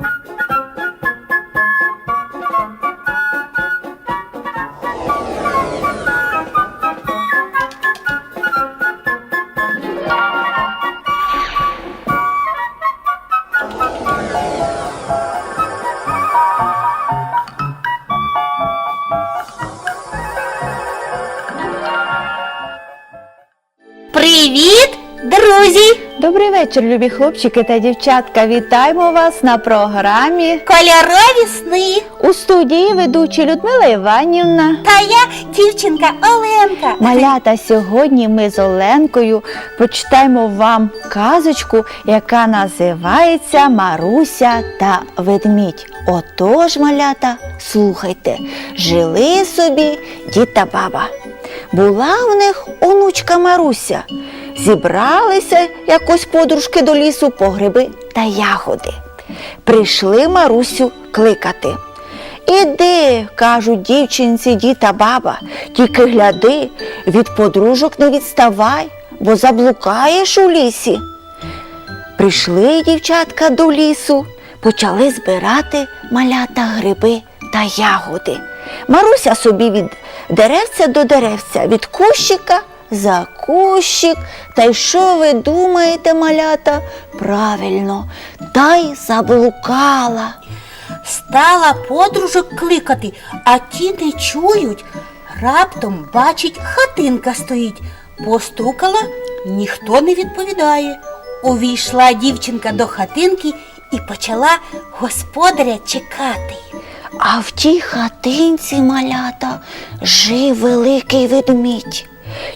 you вечір, любі хлопчики та дівчатка. Вітаємо вас на програмі Кольорові сни. у студії ведучі Людмила Іванівна. Та я дівчинка Оленка. Малята, сьогодні ми з Оленкою прочитаємо вам казочку, яка називається Маруся та ведмідь. Отож, малята, слухайте, жили собі дід та баба. Була в них онучка Маруся. Зібралися якось подружки до лісу по гриби та ягоди. Прийшли Марусю кликати. Іди, кажуть дівчинці дід та баба, тільки гляди, від подружок не відставай, бо заблукаєш у лісі. Прийшли дівчатка до лісу, почали збирати малята гриби та ягоди. Маруся собі від деревця до деревця, від кущика за кущик. Та й що ви думаєте, малята? Правильно, та й заблукала. Стала подружок кликати, а ті не чують. Раптом бачить, хатинка стоїть. Постукала, ніхто не відповідає. Увійшла дівчинка до хатинки і почала господаря чекати. А в тій хатинці малята жив великий ведмідь.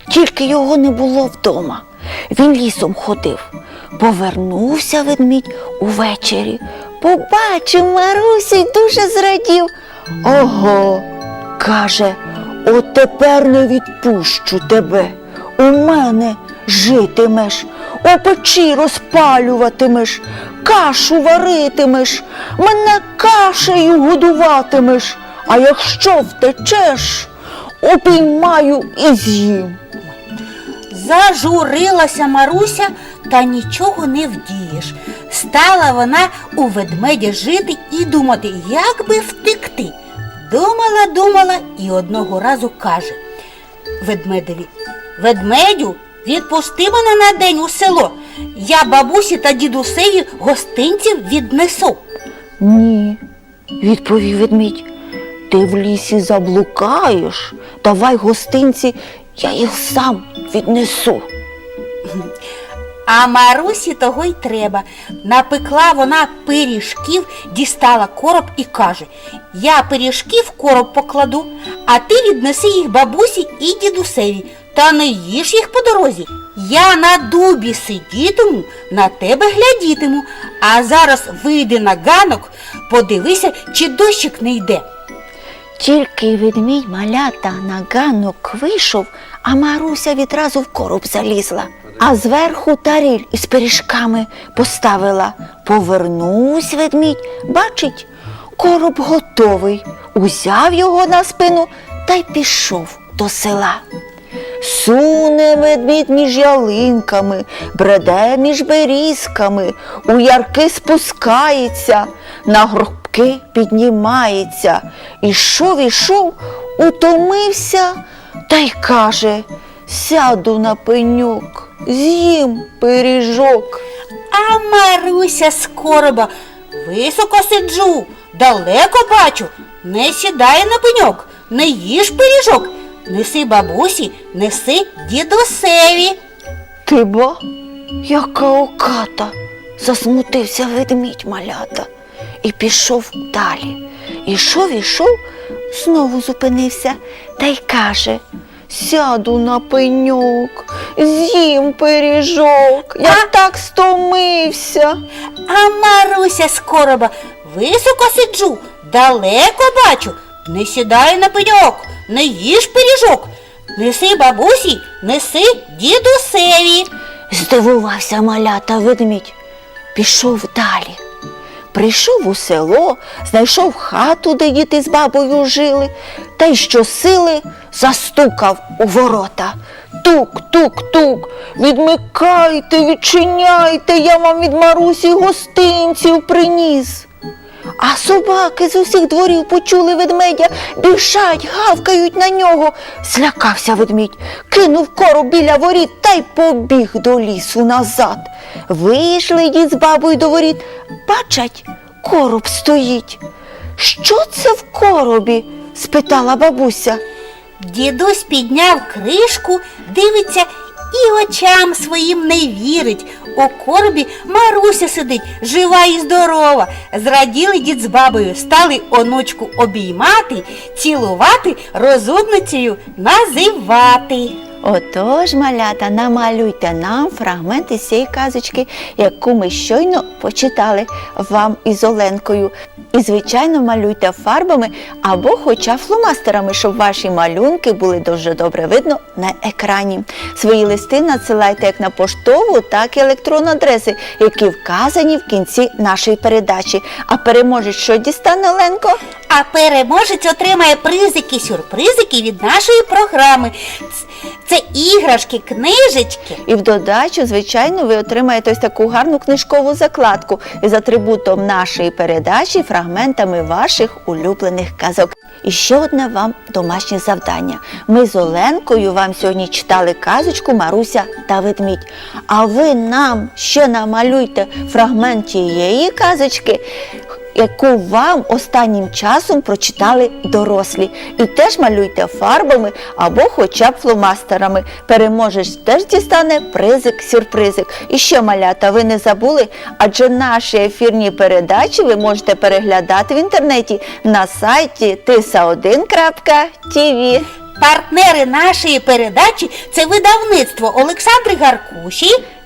Тільки його не було вдома. Він лісом ходив. Повернувся ведмідь увечері. Побачив Марусю й дуже зрадів. Ого, каже, от тепер не відпущу тебе. У мене житимеш, у печі розпалюватимеш, кашу варитимеш, мене кашею годуватимеш, а якщо втечеш, упіймаю і з'їм. Зажурилася Маруся, та нічого не вдієш. Стала вона у ведмедя жити і думати, як би втекти. Думала, думала і одного разу каже ведмедеві, ведмедю, відпусти мене на день у село. Я бабусі та дідусеві гостинців віднесу. Ні, відповів ведмідь. Ти в лісі заблукаєш. Давай гостинці, я їх сам віднесу. А Марусі того й треба. Напекла вона пиріжків, дістала короб і каже: Я пиріжки в короб покладу, а ти віднеси їх бабусі і дідусеві, та не їж їх по дорозі. Я на дубі сидітиму, на тебе глядітиму, а зараз вийди на ганок, подивися, чи дощик не йде. Тільки ведмідь малята на ганок вийшов, а Маруся відразу в короб залізла, а зверху таріль із пиріжками поставила. Повернусь ведмідь, бачить, короб готовий, узяв його на спину та й пішов до села. Суне ведмідь між ялинками, бреде між берізками, у ярки спускається, на горбки піднімається. Ішов, ішов, утомився та й каже сяду на пеньок, з'їм пиріжок. А Маруся з короба високо сиджу, далеко бачу, не сідай на пеньок, не їж пиріжок, неси бабусі, неси дідусеві. Ти бо, яка оката, засмутився ведмідь малята і пішов далі. Ішов, ішов, знову зупинився та й каже Сяду на пеньок, з'їм пиріжок, я А? так стомився. А Маруся з короба високо сиджу, далеко бачу, не сідай на пеньок, не їж пиріжок, неси бабусі, неси дідусеві. Здивувався малята ведмідь, пішов далі. Прийшов у село, знайшов хату, де діти з бабою жили, та й щосили застукав у ворота. Тук-тук-тук. Відмикайте, відчиняйте, я вам від Марусі гостинців приніс. А собаки з усіх дворів почули ведмедя, біжать, гавкають на нього. Злякався ведмідь, кинув короб біля воріт та й побіг до лісу назад. Вийшли дід з бабою до воріт, бачать, короб стоїть. Що це в коробі? спитала бабуся. Дідусь підняв кришку, дивиться і очам своїм не вірить. У коробі Маруся сидить, жива і здорова. Зраділи дід з бабою, стали онучку обіймати, цілувати, розумницею називати. Отож, малята, намалюйте нам фрагмент із цієї казочки, яку ми щойно почитали вам із Оленкою. І, звичайно, малюйте фарбами або хоча фломастерами, щоб ваші малюнки були дуже добре видно на екрані. Свої листи надсилайте як на поштову, так і електронну адреси, які вказані в кінці нашої передачі. А переможець, що дістане Оленко? А переможець отримає призики, сюрпризики від нашої програми. Ц- Це іграшки, книжечки. І в додачу, звичайно, ви отримаєте ось таку гарну книжкову закладку із атрибутом нашої передачі, фрагментами ваших улюблених казок. І ще одне вам домашнє завдання. Ми з Оленкою вам сьогодні читали казочку Маруся та ведмідь. А ви нам ще намалюйте фрагмент тієї казочки, яку вам останнім часом прочитали дорослі. І теж малюйте фарбами або хоча б фломастерами. Переможець теж дістане призик-сюрпризик. І що, малята, ви не забули? Адже наші ефірні передачі ви можете переглядати в інтернеті на сайті tisa1.tv. Партнери нашої передачі це видавництво Олександри Гаркуші.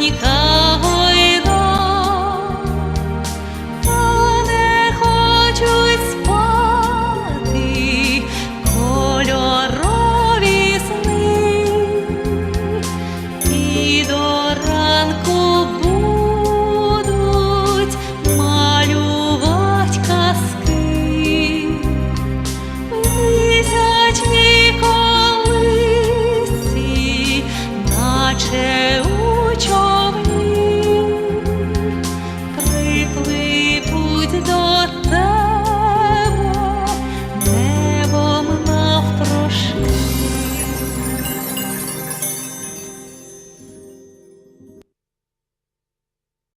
你